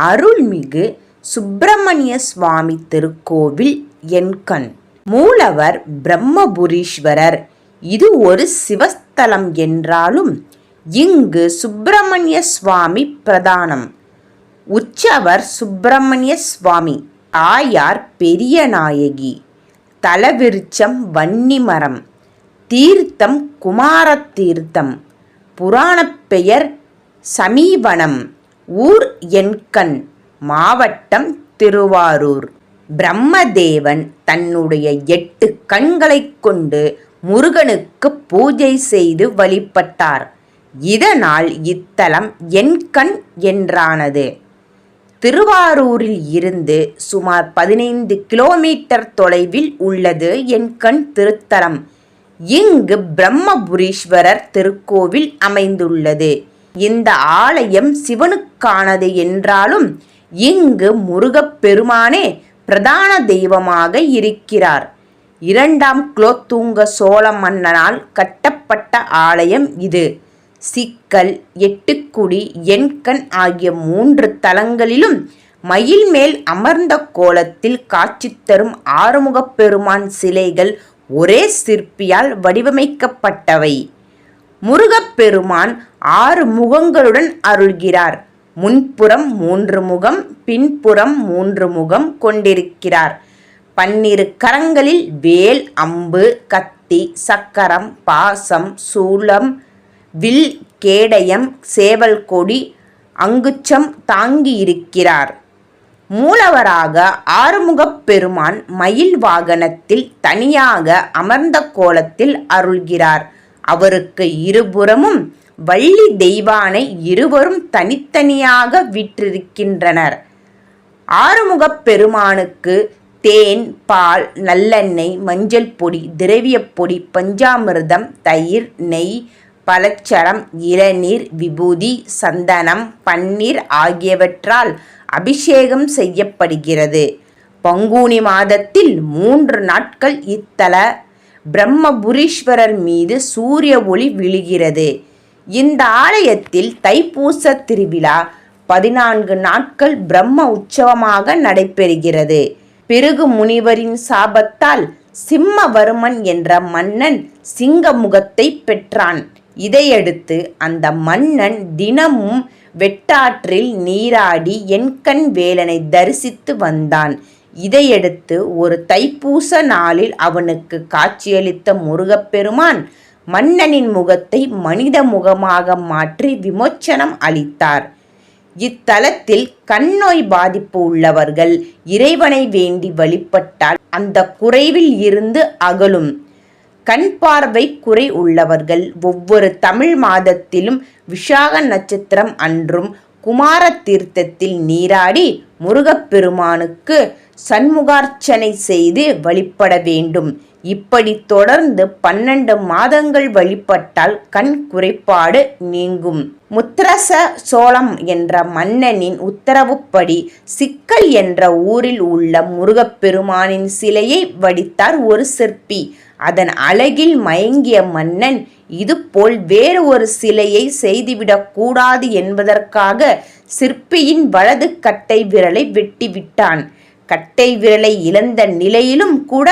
அருள்மிகு சுப்பிரமணிய சுவாமி திருக்கோவில் என்கண் மூலவர் பிரம்மபுரீஸ்வரர். இது ஒரு சிவஸ்தலம் என்றாலும் இங்கு சுப்பிரமணிய சுவாமி பிரதானம். உற்சவர் சுப்பிரமணிய சுவாமி ஆயார் பெரிய நாயகி. தலவிருச்சம் வன்னிமரம் தீர்த்தம் குமார தீர்த்தம். புராணப் பெயர் சமீபனம் ஊர் என்கண் மாவட்டம் திருவாரூர். பிரம்மதேவன் தன்னுடைய எட்டு கண்களைக் கொண்டு முருகனுக்கு பூஜை செய்து வழிபட்டார். இதனால் இத்தலம் என்கண் என்றானது. திருவாரூரில் இருந்து சுமார் பதினைந்து கிலோமீட்டர் தொலைவில் உள்ளது என்கண் திருத்தலம். இங்கு பிரம்மபுரீஸ்வரர் திருக்கோவில் அமைந்துள்ளது. இந்த ஆலயம் சிவனுக்கானது என்றாலும் இங்கு முருகப்பெருமானே பிரதான தெய்வமாக இருக்கிறார். இரண்டாம் குலோத்துங்க சோழ மன்னனால் கட்டப்பட்ட ஆலயம் இது. சிக்கல் எட்டுக்குடி எண்கண் ஆகிய மூன்று தலங்களிலும் மயில் மேல் அமர்ந்த கோலத்தில் காட்சி தரும் ஆறுமுகப் பெருமான் சிலைகள் ஒரே சிற்பியால் வடிவமைக்கப்பட்டவை. முருகப்பெருமான் ஆறு முகங்களுடன் அருள்கிறார். முன்புறம் மூன்று முகம் பின்புறம் மூன்று முகம் கொண்டிருக்கிறார். பன்னிரு கரங்களில் வேல் அம்பு கத்தி சக்கரம் பாசம் சூலம் வில் கேடயம் சேவல் கொடி அங்குச்சம் தாங்கியிருக்கிறார். மூலவராக ஆறுமுகப் பெருமான் மயில் வாகனத்தில் தனியாக அமர்ந்த கோலத்தில் அருள்கிறார். அவருக்கு இருபுறமும் வள்ளி தெய்வானை இருவரும் தனித்தனியாக விற்றிருக்கின்றனர். ஆறுமுகப் பெருமானுக்கு தேன் பால் நல்லெண்ணெய் மஞ்சள் பொடி திரவியப் பொடி பஞ்சாமிர்தம் தயிர் நெய் பலச்சரம் இளநீர் விபூதி சந்தனம் பன்னீர் ஆகியவற்றால் அபிஷேகம் செய்யப்படுகிறது. பங்குனி மாதத்தில் மூன்று நாட்கள் இத்தல பிரம்மபுரீஸ்வரர் மீது சூரிய ஒளி விழுகிறது. இந்த ஆலயத்தில் தைப்பூச திருவிழா பதினான்கு நாட்கள் பிரம்ம உற்சவமாக நடைபெறுகிறது. பிறகு முனிவரின் சாபத்தால் சிம்மவர்மன் என்ற மன்னன் சிங்க முகத்தை பெற்றான். இதையடுத்து அந்த மன்னன் தினமும் வெட்டாற்றில் நீராடி எண்கண் வேலனை தரிசித்து வந்தான். இதையடுத்து ஒரு தைப்பூச நாளில் அவனுக்கு காட்சியளித்த முருகப்பெருமான் மன்னனின் முகத்தை மனித முகமாக மாற்றி விமோச்சனம் அளித்தார். இத்தலத்தில் கண்ணோய் பாதிப்பு உள்ளவர்கள் இறைவனை வேண்டி வழிபட்டால் அந்த குறைவில் இருந்து அகலும். கண் பார்வை குறை உள்ளவர்கள் ஒவ்வொரு தமிழ் மாதத்திலும் விஷாக நட்சத்திரம் அன்றும் குமார தீர்த்தத்தில் நீராடி முருகப்பெருமானுக்கு சண்முகார்ச்சனை செய்து வழிபட வேண்டும். இப்படி தொடர்ந்து பன்னெண்டு மாதங்கள் வழிபட்டால் கண் குறைபாடு நீங்கும். முத்திரச சோளம் என்ற மன்னனின் உத்தரவுப்படி சிக்கல் என்ற ஊரில் உள்ள முருகப்பெருமானின் சிலையை வடித்தார் ஒரு சிற்பி. அதன் அழகில் மயங்கிய மன்னன் இதுபோல் வேறு ஒரு சிலையை செய்துவிடக் கூடாது என்பதற்காக சிற்பியின் வலது கட்டை விரலை வெட்டிவிட்டான். கட்டை விரலை இழந்த நிலையிலும் கூட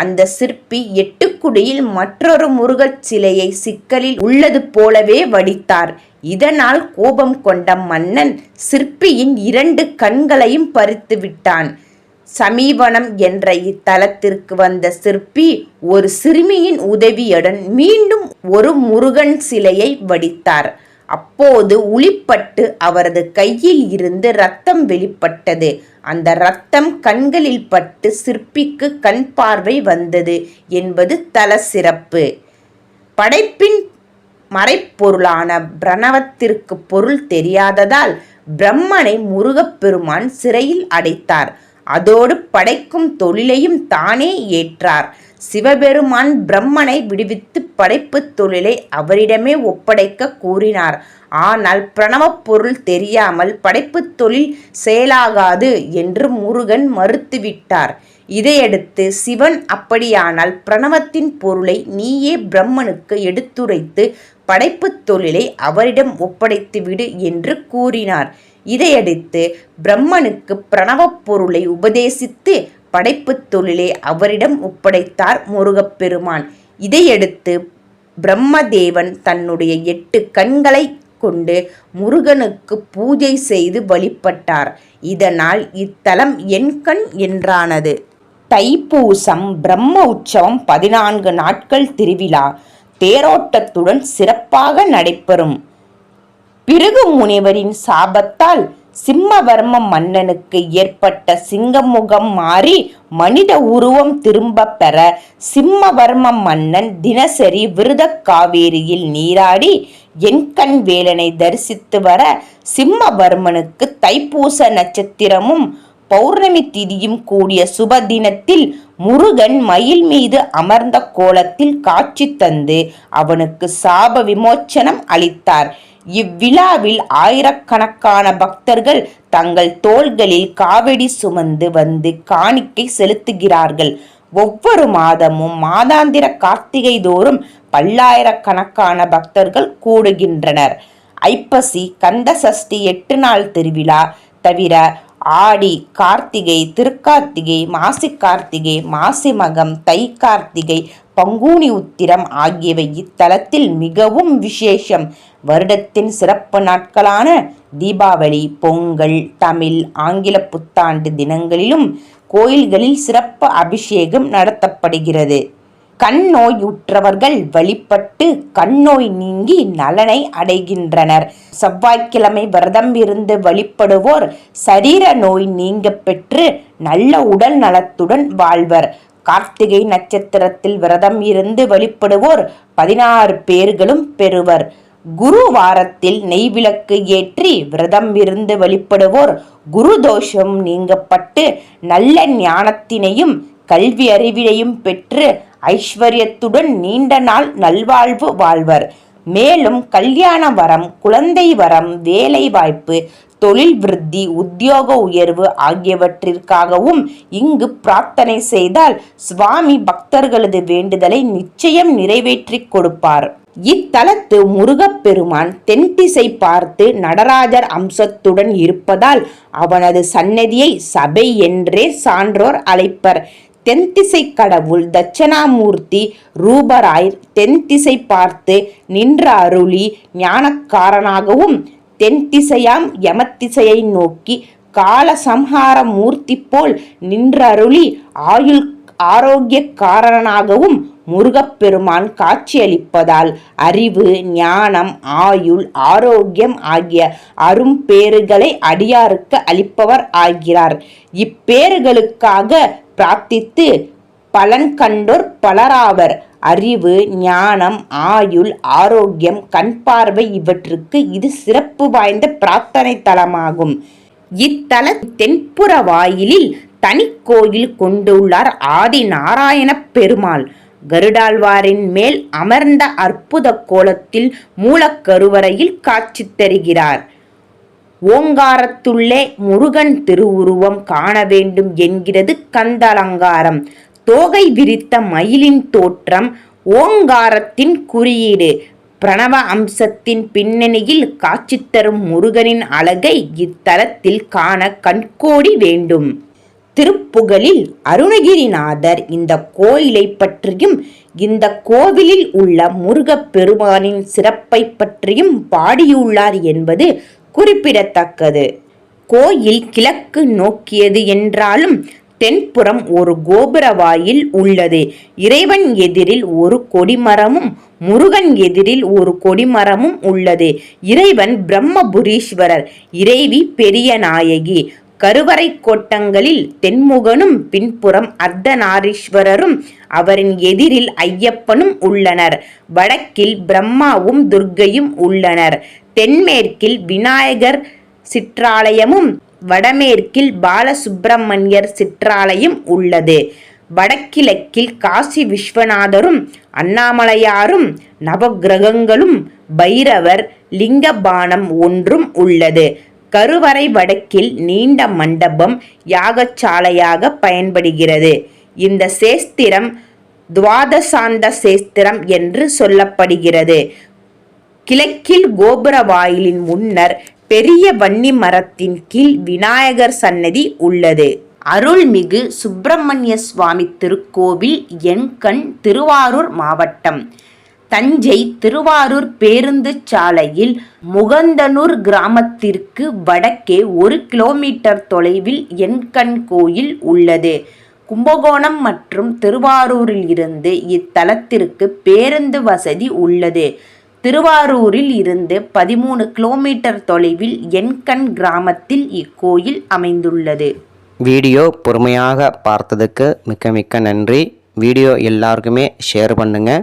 அந்த சிற்பி எட்டுக்குடியில் மற்றொரு முருகச் சிலையை சிக்கலில் உள்ளது போலவே வடித்தார். இதனால் கோபம் கொண்ட மன்னன் சிற்பியின் இரண்டு கண்களையும் பறித்து விட்டான். சமீபனம் என்ற இத்தலத்திற்கு வந்த சிற்பி ஒரு சிறுமியின் உதவியுடன் மீண்டும் ஒரு முருகன் சிலையை வடித்தார். அப்போது உளிப்பட்டு அவரது கையில் இருந்து ரத்தம் வெளிப்பட்டது. அந்த ரத்தம் கண்களில் பட்டு சிற்பிக்கு கண் பார்வை வந்தது என்பது தல சிறப்பு படைப்பின் மறைப்பொருளான பிரணவத்திற்கு பொருள் தெரியாததால் பிரம்மனை முருகப்பெருமான் சிறையில் அடைத்தார். அதோடு படைக்கும் தொழிலையும் தானே ஏற்றார். சிவபெருமான் பிரம்மனை விடுவித்து படைப்பு தொழிலை அவரிடமே ஒப்படைக்க கூறினார். ஆனால் பிரணவப் பொருள் தெரியாமல் படைப்பு தொழில் செயலாகாது என்று முருகன் மறுத்துவிட்டார். இதையடுத்து சிவன் அப்படியானால் பிரணவத்தின் பொருளை நீயே பிரம்மனுக்கு எடுத்துரைத்து படைப்பு தொழிலை அவரிடம் ஒப்படைத்துவிடு என்று கூறினார். இதையடுத்து பிரம்மனுக்கு பிரணவப் பொருளை உபதேசித்து படைப்புத் தொழிலை அவரிடம் ஒப்படைத்தார் முருகப்பெருமான். இதையடுத்து பிரம்மதேவன் தன்னுடைய எட்டு கண்களை கொண்டு முருகனுக்கு பூஜை செய்து வழிபட்டார். இதனால் இத்தலம் எண்கண் என்றானது. தைப்பூசம் பிரம்ம உற்சவம் பதினான்கு நாட்கள் திருவிழா தேரோட்டத்துடன் சிறப்பாக நடைபெறும். பிருகு முனிவரின் சாபத்தால் சிம்மவர்ம மன்னனுக்கு ஏற்பட்ட சிங்கமுகம் மாறி மனித உருவம் திரும்ப பெற சிம்மவர்ம மன்னன் தினசரி விருத காவேரியில் நீராடி எண்கண் வேலனை தரிசித்து வர சிம்மவர்மனுக்கு தைப்பூச நட்சத்திரமும் பௌர்ணமி திதியும் கூடிய சுப தினத்தில் முருகன் மயில் மீது அமர்ந்த கோலத்தில் காட்சி தந்து அவனுக்கு சாப விமோச்சனம் அளித்தார். இவ்விழாவில் ஆயிரக்கணக்கான பக்தர்கள் தங்கள் தோள்களில் காவடி சுமந்து வந்து காணிக்கை செலுத்துகிறார்கள். ஒவ்வொரு மாதமும் மாதாந்திர கார்த்திகை தோறும் பல்லாயிரக்கணக்கான பக்தர்கள் கூடுகின்றனர். ஐப்பசி கந்த சஷ்டி எட்டு நாள் திருவிழா தவிர ஆடி கார்த்திகை திருக்கார்த்திகை மாசி கார்த்திகை மாசி மகம் தை கார்த்திகை பங்குனி உத்திரம் ஆகியவை இத்தலத்தில் மிகவும் விசேஷம். வருடத்தின் சிறப்பு நாட்களான தீபாவளி பொங்கல் தமிழ் ஆங்கில புத்தாண்டு தினங்களிலும் கோயில்களில் சிறப்பு அபிஷேகம் நடத்தப்படுகிறது. கண் நோயுற்றவர்கள் வழிபட்டு கண்ணோய் நீங்கி நலனை அடைகின்றனர். செவ்வாய்க்கிழமை விரதம் இருந்து வழிபடுவோர் சரீர நோய் நீங்க பெற்று நல்ல உடல் நலத்துடன் வாழ்வர். கார்த்திகை நட்சத்திரத்தில் விரதம் இருந்து வழிபடுவோர் பதினாறு பேர்களும் பெறுவர். குரு வாரத்தில் நெய்விளக்கு ஏற்றி விரதம் இருந்து வழிபடுவோர் குரு தோஷம் நீங்கப்பட்டு நல்ல ஞானத்தினையும் கல்வி அறிவினையும் பெற்று ஐஸ்வர்யத்துடன் நீண்ட நாள் நல்வாழ்வு வாழ்வர். மேலும் கல்யாண வரம் குழந்தை வரம் வேலை வாய்ப்பு தொழில் விருத்தி உத்தியோக உயர்வு ஆகியவற்றிற்காகவும் இங்கு பிரார்த்தனை செய்தால் சுவாமி பக்தர்களது வேண்டுதலை நிச்சயம் நிறைவேற்றிக் கொடுப்பார். இத்தலத்து முருகப்பெருமான் தென்திசை பார்த்து நடராஜர் அம்சத்துடன் இருப்பதால் அவனது சன்னதியை சபை என்றே சான்றோர் அழைப்பர். தென்திசை கடவுள் தட்சணாமூர்த்தி ரூபராய் தென்திசை பார்த்து நின்ற அருளி ஞானக்காரனாகவும் தென்திசையாம் யமத்திசையை நோக்கி கால சம்ஹார மூர்த்தி போல் நின்றருளி ஆயுள் ஆரோக்கியக்காரனாகவும் முருகப்பெருமான் காட்சியளிப்பதால் அறிவு ஞானம் ஆயுள் ஆரோக்கியம் ஆகிய அரும்பேறுகளை அடியாருக்கு அளிப்பவர் ஆகிறார். இப்பேறுகளுக்காக பிரார்த்தித்து பலன் கண்டோர் பலராவர். அறிவு ஞானம் ஆயுள் ஆரோக்கியம் கண் பார்வை இவற்றுக்கு இது சிறப்பு வாய்ந்த பிரார்த்தனை தலமாகும். இத்தல தென்புற வாயிலில் தனி கோயில் கொண்டுள்ளார் ஆதி நாராயண பெருமாள். கருடாழ்வாரின் மேல் அமர்ந்த அற்புத கோலத்தில் மூலக்கருவறையில் காட்சி தருகிறார். ஓங்காரத்துள்ளே முருகன் திருவுருவம் காண வேண்டும் என்கிறது கந்தலங்காரம். தோகை விரித்த மயிலின் தோற்றம் ஓங்காரத்தின் குறியீடு. பிரணவ அம்சத்தின் பின்னணியில் காட்சி தரும் முருகனின் அழகை இத்தலத்தில் காண கண்கோடி வேண்டும். திருப்புகழில் அருணகிரிநாதர் இந்த கோயிலை பற்றியும் இந்த கோவிலில் உள்ள முருகப்பெருமானின் சிறப்பை பற்றியும் பாடியுள்ளார் என்பது குறிப்பிடத்தக்கது. கோயில் கிழக்கு நோக்கியது என்றாலும் தென்புறம் ஒரு கோபுர வாயில் உள்ளது. இறைவன் எதிரில் ஒரு கொடிமரமும் முருகன் எதிரில் ஒரு கொடிமரமும் உள்ளது. இறைவன் பிரம்மபுரீஸ்வரர் இறைவி பெரிய நாயகி. கருவறை கோட்டங்களில் தென்முகனும் பின்புறம் அர்த்தநாரீஸ்வரரும் அவரின் எதிரில் ஐயப்பனும் உள்ளனர். வடக்கில் பிரம்மாவும் துர்க்கையும் உள்ளனர். தென்மேற்கில் விநாயகர் சிற்றாலயமும் வடமேற்கில் பாலசுப்பிரமணியர் சிற்றாலயம் உள்ளது. வடகிழக்கில் காசி விஸ்வநாதரும் அண்ணாமலையாரும் நவகிரகங்களும் பைரவர் லிங்கபானம் ஒன்றும் உள்ளது. கருவறை வடக்கில் நீண்ட மண்டபம் யாகசாலையாக பயன்படுகிறது. இந்த சேஸ்திரம் துவாதசாந்த சேஸ்திரம் என்று சொல்லப்படுகிறது. கிழக்கில் கோபுர வாயிலின் முன்னர் பெரிய வன்னி மரத்தின் கீழ் விநாயகர் சன்னதி உள்ளது. அருள்மிகு சுப்பிரமணிய சுவாமி திருக்கோவில் எண்கண் திருவாரூர் மாவட்டம். தஞ்சை திருவாரூர் பேருந்து சாலையில் முகந்தனூர் கிராமத்திற்கு வடக்கே ஒரு கிலோமீட்டர் தொலைவில் எண்கண் கோயில் உள்ளது. கும்பகோணம் மற்றும் திருவாரூரில் இருந்து இத்தலத்திற்கு பேருந்து வசதி உள்ளது. திருவாரூரில் இருந்து பதிமூணு கிலோமீட்டர் தொலைவில் எண்கண் கிராமத்தில் இக்கோயில் அமைந்துள்ளது. வீடியோ பொறுமையாக பார்த்ததுக்கு மிக்க மிக்க நன்றி. வீடியோ எல்லாருக்குமே ஷேர் பண்ணுங்கள்